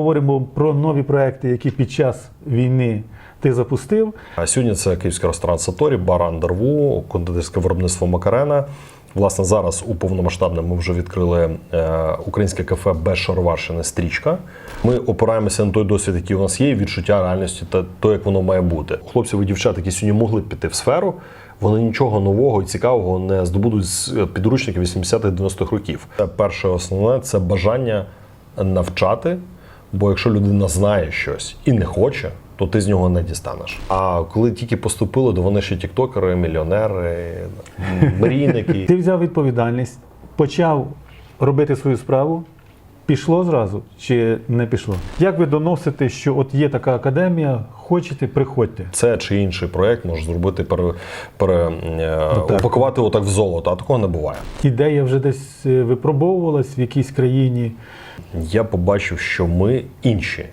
поговоримо про нові проекти, які під час війни ти запустив. А сьогодні це київський ресторан Саторі, бар Андерву, кондитерське виробництво Макарена. Власне, зараз у повномасштабному ми вже відкрили е, українське кафе без стрічка. Ми опираємося на той досвід, який у нас є, відчуття реальності та то, як воно має бути. Хлопців і дівчат, які сьогодні могли піти в сферу, вони нічого нового і цікавого не здобудуть з підручників 80-х-90-х років. Це перше основне це бажання навчати. Бо якщо людина знає щось і не хоче, то ти з нього не дістанеш. А коли тільки поступили, то вони ще тіктокери, мільйонери, мрійники. Ти взяв відповідальність, почав робити свою справу. Пішло зразу чи не пішло? Як ви доносите, що от є така академія, хочете, приходьте. Це чи інший проект може зробити пере, пере, е, Ну, так. упакувати отак в золото, а такого не буває. Ідея вже десь е, випробовувалась в якійсь країні. Я побачив, що ми інші.